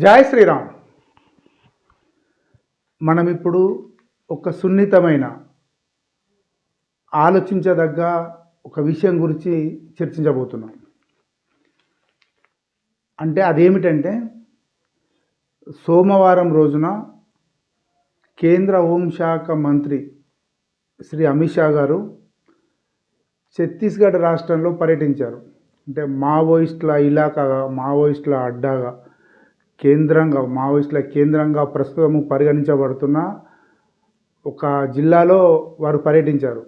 జై శ్రీరామ్. మనం ఇప్పుడు ఒక సున్నితమైన ఆలోచించదగ్గ ఒక విషయం గురించి చర్చించబోతున్నాం. అంటే అదేమిటంటే సోమవారం రోజున కేంద్ర హోంశాఖ మంత్రి శ్రీ అమిత్ షా గారు ఛత్తీస్గఢ్ రాష్ట్రంలో పర్యటించారు. అంటే మావోయిస్టుల ఇలాకాగా మావోయిస్టుల అడ్డాగా కేంద్రంగా మావోయిస్టుల కేంద్రంగా ప్రస్తుతం పరిగణించబడుతున్న ఒక జిల్లాలో వారు పర్యటించారు.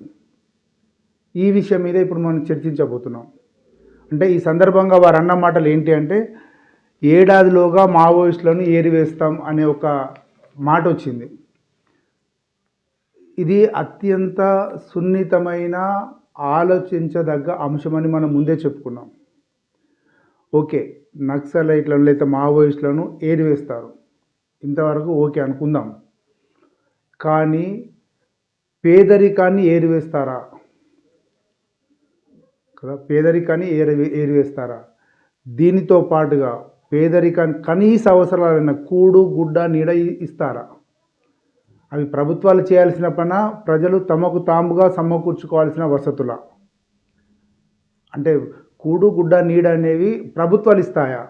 ఈ విషయం మీద ఇప్పుడు మనం చర్చించబోతున్నాం. అంటే ఈ సందర్భంగా వారు అన్న మాటలు ఏంటి అంటే ఏడాదిలోగా మావోయిస్టులను ఏరివేస్తాం అనే ఒక మాట వచ్చింది. ఇది అత్యంత సున్నితమైన ఆలోచించదగ్గ అంశమని మనం ముందే చెప్పుకున్నాం. ఓకే నక్సలైట్లను లేదా మావోయిస్టులను ఏరివేస్తారు. ఇంతవరకు ఓకే అనుకుందాం. కానీ పేదరికాన్ని ఏరివేస్తారా? కదా పేదరికాన్ని ఏరి ఏరివేస్తారా? దీనితో పాటుగా పేదరికాన్ని కనీస అవసరాలైన కూడు గుడ్డ నీడ ఇస్తారా? అవి ప్రభుత్వాలు చేయాల్సిన పన? ప్రజలు తమకు తాముగా సమకూర్చుకోవాల్సిన వసతుల? అంటే కూడు గుడ్డ నీడ అనేవి ప్రభుత్వాలు ఇస్తాయా?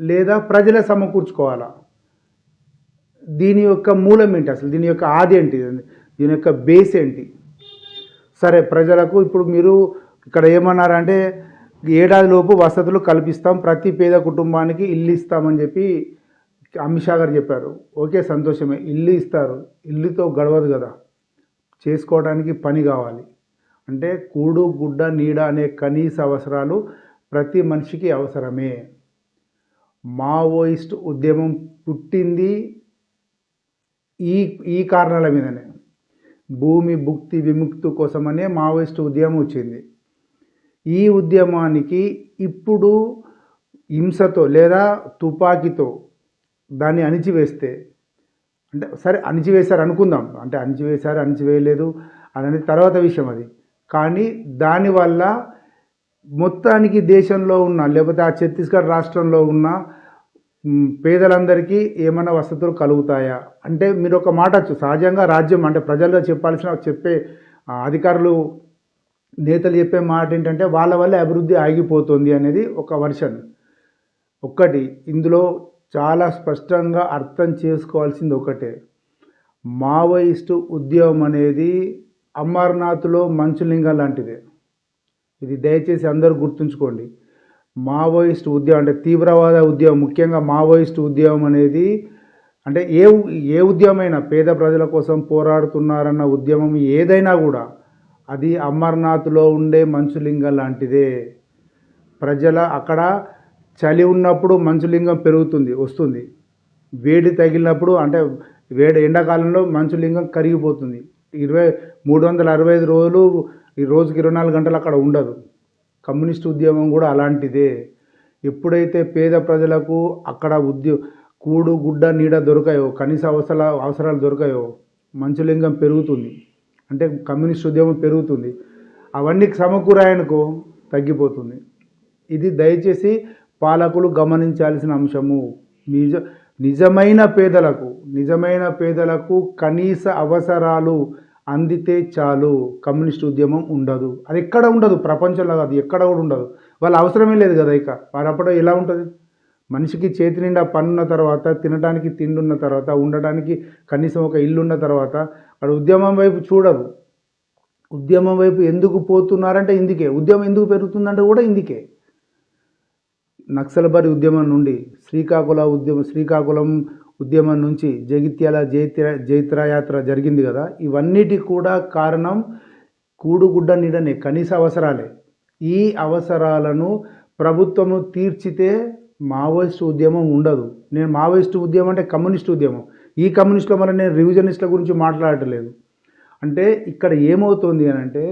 లేదా ప్రజలే సమకూర్చుకోవాలా? దీని యొక్క మూలం ఏంటి అసలు? దీని యొక్క ఆది ఏంటి? దీని యొక్క బేస్ ఏంటి? సరే ప్రజలకు ఇప్పుడు మీరు ఇక్కడ ఏమన్నారంటే ఏడాదిలోపు వసతులు కల్పిస్తాం ప్రతి పేద కుటుంబానికి ఇల్లు ఇస్తామని చెప్పి అమిత్ షా గారు చెప్పారు. ఓకే సంతోషమే. ఇల్లు ఇస్తారు. ఇల్లుతో గడవదు కదా. చేసుకోవడానికి పని కావాలి. అంటే కూడు గుడ్డ నీడ అనే కనీస అవసరాలు ప్రతి మనిషికి అవసరమే. మావోయిస్ట్ ఉద్యమం పుట్టింది ఈ ఈ కారణాల మీదనే. భూమి భుక్తి విముక్తి కోసమనే మావోయిస్ట్ ఉద్యమం వచ్చింది. ఈ ఉద్యమానికి ఇప్పుడు హింసతో లేదా తుపాకీతో దాన్ని అణిచివేస్తే అంటే సరే అణిచివేశారు అనుకుందాం. అంటే అణిచివేశారు అణిచివేయలేదు అనేది తర్వాత విషయం అది. కానీ దానివల్ల మొత్తానికి దేశంలో ఉన్న లేకపోతే ఆ ఛత్తీస్గఢ్ రాష్ట్రంలో ఉన్న పేదలందరికీ ఏమైనా వసతులు కలుగుతాయా? అంటే మీరు ఒక మాట వచ్చు సహజంగా రాజ్యం అంటే ప్రజల్లో చెప్పాల్సిన చెప్పే అధికారులు నేతలు చెప్పే మాట ఏంటంటే వాళ్ళ వల్ల అభివృద్ధి ఆగిపోతుంది అనేది ఒక వర్షన్. ఒక్కటి ఇందులో చాలా స్పష్టంగా అర్థం చేసుకోవాల్సింది ఒకటే. మావోయిస్టు ఉద్యమం అనేది అమర్నాథ్లో మంచులింగం లాంటిదే. ఇది దయచేసి అందరూ గుర్తుంచుకోండి. మావోయిస్ట్ ఉద్యమం అంటే తీవ్రవాద ఉద్యమం ముఖ్యంగా మావోయిస్ట్ ఉద్యమం అనేది అంటే ఏ ఏ ఉద్యమైనా పేద ప్రజల కోసం పోరాడుతున్నారన్న ఉద్యమం ఏదైనా కూడా అది అమర్నాథ్లో ఉండే మంచులింగం లాంటిదే. ప్రజల అక్కడ చలి ఉన్నప్పుడు మంచులింగం పెరుగుతుంది వస్తుంది. వేడి తగిలినప్పుడు అంటే వేడి ఎండాకాలంలో మంచులింగం కరిగిపోతుంది. ఇరవై మూడు వందల అరవై ఐదు రోజులు ఈ రోజుకి ఇరవై నాలుగు గంటలు అక్కడ ఉండదు. కమ్యూనిస్ట్ ఉద్యమం కూడా అలాంటిదే. ఎప్పుడైతే పేద ప్రజలకు అక్కడ ఉద్యో కూడు గుడ్డ నీడ దొరకాయో కనీస అవసర అవసరాలు దొరకాయో మంచులింగం పెరుగుతుంది. అంటే కమ్యూనిస్ట్ ఉద్యమం పెరుగుతుంది. అవన్నీ సమకూరాయనుకో తగ్గిపోతుంది. ఇది దయచేసి పాలకులు గమనించాల్సిన అంశము. నిజ నిజమైన పేదలకు నిజమైన పేదలకు కనీస అవసరాలు అందితే చాలు కమ్యూనిస్ట్ ఉద్యమం ఉండదు. అది ఎక్కడ ఉండదు? ప్రపంచంలో కాదు ఎక్కడ కూడా ఉండదు. వాళ్ళ అవసరమే లేదు కదా ఇక. వారప్పుడు ఎలా ఉంటుంది? మనిషికి చేతి నిండా పన్నున్న తర్వాత తినడానికి తిండి ఉన్న తర్వాత ఉండడానికి కనీసం ఒక ఇల్లు ఉన్న తర్వాత వాడు ఉద్యమం వైపు చూడరు. ఉద్యమం వైపు ఎందుకు పోతున్నారంటే ఇందుకే. ఉద్యమం ఎందుకు పెరుగుతుందంటే కూడా ఇందుకే. నక్సల్బరి ఉద్యమం నుండి శ్రీకాకుళ ఉద్యమం శ్రీకాకుళం ఉద్యమం నుంచి జగిత్యాల జైత్ర జైత్రయాత్ర జరిగింది కదా. ఇవన్నిటి కూడా కారణం కూడుగుడ్డ నీడనే కనీస అవసరాలే. ఈ అవసరాలను ప్రభుత్వము తీర్చితే మావోయిస్ట్ ఉద్యమం ఉండదు. నేను మావోయిస్ట్ ఉద్యమం అంటే కమ్యూనిస్ట్ ఉద్యమం. ఈ కమ్యూనిస్టుల వల్ల నేను రివిజనిస్టుల గురించి మాట్లాడట్లేదు అంటే ఇక్కడ ఏమవుతుంది అని అంటే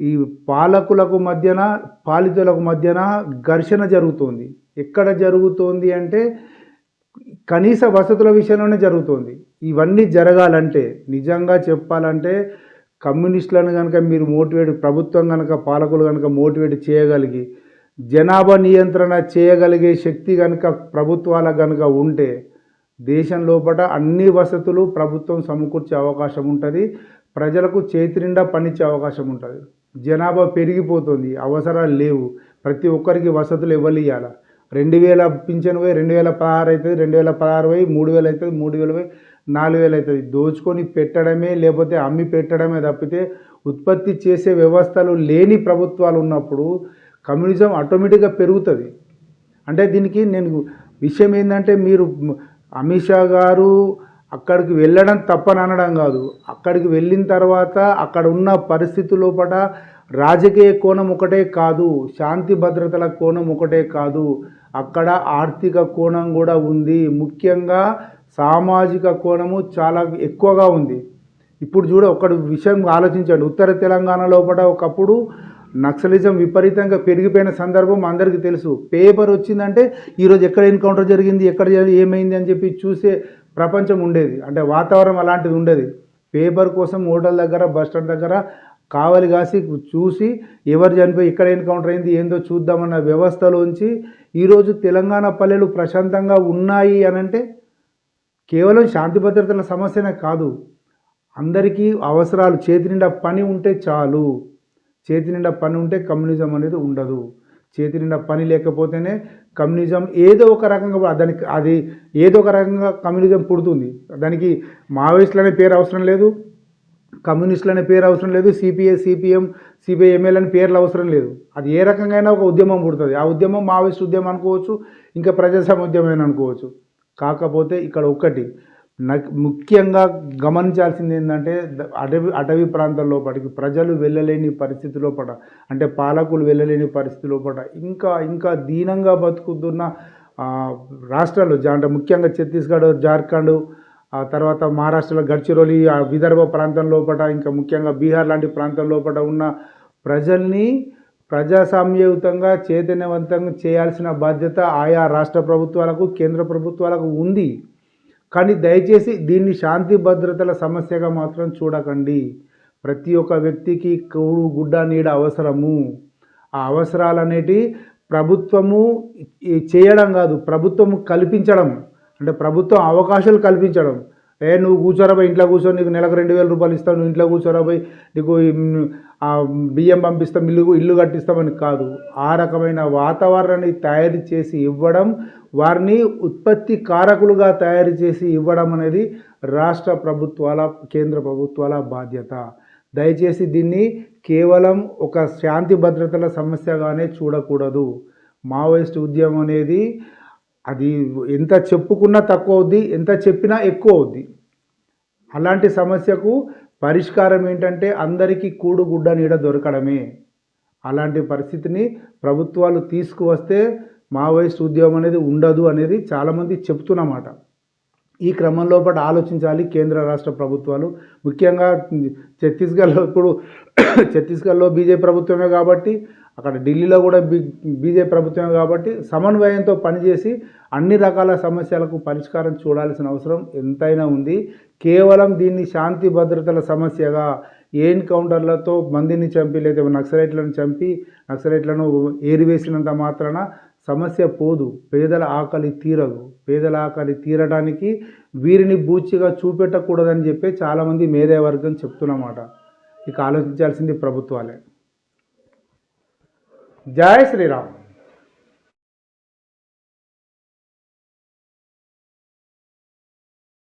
ఈ పాలకులకు మధ్యన పాలితులకు మధ్యన ఘర్షణ జరుగుతోంది. ఎక్కడ జరుగుతోంది అంటే కనీస వసతుల విషయంలోనే జరుగుతుంది. ఇవన్నీ జరగాలంటే నిజంగా చెప్పాలంటే కమ్యూనిస్టులను కనుక మీరు మోటివేట్ ప్రభుత్వం కనుక పాలకులు కనుక మోటివేట్ చేయగలిగి జనాభా నియంత్రణ చేయగలిగే శక్తి కనుక ప్రభుత్వాలకు కనుక ఉంటే దేశం లోపల అన్ని వసతులు ప్రభుత్వం సమకూర్చే అవకాశం ఉంటుంది. ప్రజలకు చేతినిండా పనిచ్చే అవకాశం ఉంటుంది. జనాభా పెరిగిపోతుంది. అవసరాలు లేవు. ప్రతి ఒక్కరికి వసతులు ఇవ్వాలి ఇవ్వాలి రెండు వేల పింఛన్ పోయి రెండు వేల పదహారు అవుతుంది రెండు వేల పదహారు పోయి మూడు వేలు అవుతుంది మూడు వేలు పోయి నాలుగు వేలు అవుతుంది దోచుకొని పెట్టడమే లేకపోతే అమ్మి పెట్టడమే తప్పితే ఉత్పత్తి చేసే వ్యవస్థలు లేని ప్రభుత్వాలు ఉన్నప్పుడు కమ్యూనిజం ఆటోమేటిక్గా పెరుగుతుంది. అంటే దీనికి నేను విషయం ఏంటంటే మీరు అమిత్ షా గారు అక్కడికి వెళ్ళడం తప్పని అనడం కాదు. అక్కడికి వెళ్ళిన తర్వాత అక్కడ ఉన్న పరిస్థితి లోపల రాజకీయ కోణం ఒకటే కాదు శాంతి భద్రతల కోణం ఒకటే కాదు. అక్కడ ఆర్థిక కోణం కూడా ఉంది. ముఖ్యంగా సామాజిక కోణము చాలా ఎక్కువగా ఉంది. ఇప్పుడు చూడ ఒకటి విషయం ఆలోచించండి. ఉత్తర తెలంగాణ లోపల ఒకప్పుడు నక్సలిజం విపరీతంగా పెరిగిపోయిన సందర్భం అందరికీ తెలుసు. పేపర్ వచ్చిందంటే ఈరోజు ఎక్కడ ఎన్కౌంటర్ జరిగింది ఎక్కడ ఏమైంది అని చెప్పి చూసే ప్రపంచం ఉండేది. అంటే వాతావరణం అలాంటిది ఉండేది. పేపర్ కోసం హోటల్ దగ్గర బస్ స్టాండ్ దగ్గర కావలి కాసి చూసి ఎవరు చనిపోయి ఎక్కడ ఎన్కౌంటర్ అయింది ఏందో చూద్దామన్న వ్యవస్థలోంచి ఈరోజు తెలంగాణ పల్లెలు ప్రశాంతంగా ఉన్నాయి అనంటే కేవలం శాంతి భద్రతల సమస్యనే కాదు. అందరికీ అవసరాలు చేతి నిండా పని ఉంటే చాలు. చేతి నిండా పని ఉంటే కమ్యూనిజం అనేది ఉండదు. చేతి నిండా పని లేకపోతేనే కమ్యూనిజం ఏదో ఒక రకంగా దానికి అది ఏదో ఒక రకంగా కమ్యూనిజం పుడుతుంది. దానికి మావోయిస్టులు అనే పేరు అవసరం లేదు. కమ్యూనిస్టులు అనే పేరు అవసరం లేదు సిపిఐ సిపిఎం సిపిఐఎంఎల్ అనే పేర్లు అవసరం లేదు. అది ఏ రకంగా అయినా ఒక ఉద్యమం పుడుతుంది. ఆ ఉద్యమం మావోయిస్ట్ ఉద్యమం అనుకోవచ్చు ఇంకా ప్రజాస్వామ్య ఉద్యమం అనుకోవచ్చు. కాకపోతే ఇక్కడ ఒక్కటి ముఖ్యంగా గమనించాల్సింది ఏంటంటే అటవీ అటవీ ప్రాంతం లోపలికి ప్రజలు వెళ్ళలేని పరిస్థితి లోపల అంటే పాలకులు వెళ్ళలేని పరిస్థితి లోపల ఇంకా ఇంకా దీనంగా బతుకుతున్న రాష్ట్రాలు అంటే ముఖ్యంగా ఛత్తీస్గఢ్ జార్ఖండ్ ఆ తర్వాత మహారాష్ట్రలో గడ్చిరోలి ఆ విదర్భ ప్రాంతం లోపల ఇంకా ముఖ్యంగా బీహార్ లాంటి ప్రాంతం లోపల ఉన్న ప్రజల్ని ప్రజాస్వామ్యయుతంగా చైతన్యవంతంగా చేయాల్సిన బాధ్యత ఆయా రాష్ట్ర ప్రభుత్వాలకు కేంద్ర ప్రభుత్వాలకు ఉంది. కానీ దయచేసి దీన్ని శాంతి భద్రతల సమస్యగా మాత్రం చూడకండి. ప్రతి ఒక్క వ్యక్తికి కూడు గుడ్డ నీడ అవసరము. ఆ అవసరాలనేటి ప్రభుత్వము చేయడం కాదు ప్రభుత్వము కల్పించడం. అంటే ప్రభుత్వం అవకాశాలు కల్పించడం. ఏ నువ్వు కూర్చోరా పోయి ఇంట్లో కూర్చో నీకు నెలకు రెండు వేల రూపాయలు ఇస్తావు నువ్వు ఇంట్లో కూర్చోరా పోయి నీకు ఆ బియ్యం పంపిస్తాం ఇల్లు ఇల్లు కట్టిస్తామని కాదు. ఆ రకమైన వాతావరణాన్ని తయారు చేసి ఇవ్వడం వారిని ఉత్పత్తి కారకులుగా తయారు చేసి ఇవ్వడం అనేది రాష్ట్ర ప్రభుత్వాల కేంద్ర ప్రభుత్వాల బాధ్యత. దయచేసి దీన్ని కేవలం ఒక శాంతి భద్రతల సమస్యగానే చూడకూడదు. మావోయిస్ట్ ఉద్యమం అనేది అది ఎంత చెప్పుకున్నా తక్కువ అవుద్ది ఎంత చెప్పినా ఎక్కువ అవుద్ది. అలాంటి సమస్యకు పరిష్కారం ఏంటంటే అందరికీ కూడు గుడ్డ నీడ దొరకడమే. అలాంటి పరిస్థితిని ప్రభుత్వాలు తీసుకువస్తే మావోయిస్ట్ ఉద్యమం అనేది ఉండదు అనేది చాలామంది చెప్తున్నమాట. ఈ క్రమంలో పాటు ఆలోచించాలి కేంద్ర రాష్ట్ర ప్రభుత్వాలు. ముఖ్యంగా ఛత్తీస్గఢ్లో ఇప్పుడు ఛత్తీస్గఢ్లో బీజేపీ ప్రభుత్వమే కాబట్టి అక్కడ ఢిల్లీలో కూడా బీ బీజేపీ ప్రభుత్వమే కాబట్టి సమన్వయంతో పనిచేసి అన్ని రకాల సమస్యలకు పరిష్కారం చూడాల్సిన అవసరం ఎంతైనా ఉంది. కేవలం దీన్ని శాంతి భద్రతల సమస్యగా ఎన్కౌంటర్లతో మందిని చంపి లేదా నక్సలైట్లను చంపి నక్సలైట్లను ఏరివేసినంత మాత్రాన సమస్య పోదు. పేదల ఆకలి తీరదు. పేదల ఆకలి తీరడానికి వీరిని బూచిగా చూపెట్టకూడదని చెప్పి చాలామంది మేధావర్గం చెప్తున్నమాట. ఇక ఆలోచించాల్సింది ప్రభుత్వాలే. జై శ్రీరామ్